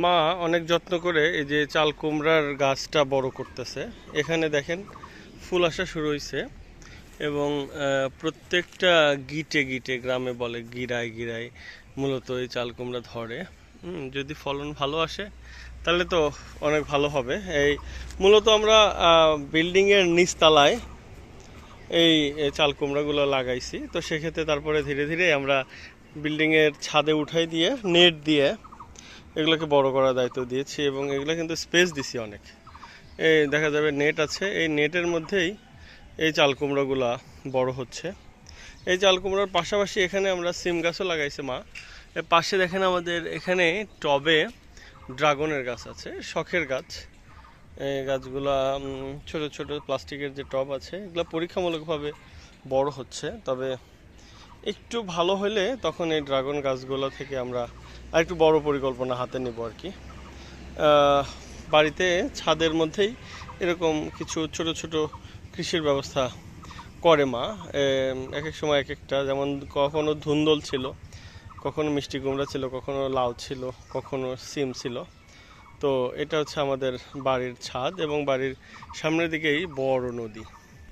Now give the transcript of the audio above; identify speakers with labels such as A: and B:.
A: মা অনেক যত্ন করে এই যে চাল কুমড়ার গাছটা বড় করতেছে। এখানে দেখেন ফুল আসা শুরু হয়েছে এবং প্রত্যেকটা গিটে গিটে গ্রামে বলে গিরায় গিরায় মূলত এই চাল কুমড়া ধরে। যদি ফলন ভালো আসে তাহলে তো অনেক ভালো হবে। এই মূলত আমরা বিল্ডিংয়ের নিচতলায় এই চাল কুমড়াগুলো লাগাইছি। তো সেক্ষেত্রে তারপরে ধীরে ধীরে আমরা বিল্ডিংয়ের ছাদে উঠাই দিয়ে, নেট দিয়ে এগুলোকে বড় করার দায়িত্ব দিয়েছি এবং এগুলো কিন্তু স্পেস দিছি অনেক। এই দেখা যাবে নেট আছে। এই নেটের মধ্যেই এই চাল কুমড়োগুলা বড় হচ্ছে। এই চাল কুমড়োর পাশাপাশি এখানে আমরা সিম গাছও লাগাইছি, মা। এর পাশে দেখেন আমাদের এখানে টবে ড্রাগনের গাছ আছে, শখের গাছ। এই গাছগুলা ছোট ছোট প্লাস্টিকের যে টব আছে, এগুলো পরীক্ষামূলকভাবে বড় হচ্ছে। তবে একটু ভালো হলে তখন এই ড্রাগন গাছগুলো থেকে আমরা আরেকটু বড় পরিকল্পনা হাতে নেব আর কি। বাড়িতে ছাদের মধ্যেই এরকম কিছু ছোট ছোট কৃষির ব্যবস্থা করে মা। এক এক সময় এক একটা যেমন কখনো ধুন্দল ছিল, কখনো মিষ্টি কুমড়া ছিল, কখনো লাউ ছিল, কখনো সিম ছিল। তো এটা হচ্ছে আমাদের বাড়ির ছাদ এবং বাড়ির সামনের দিকেই বড় নদী।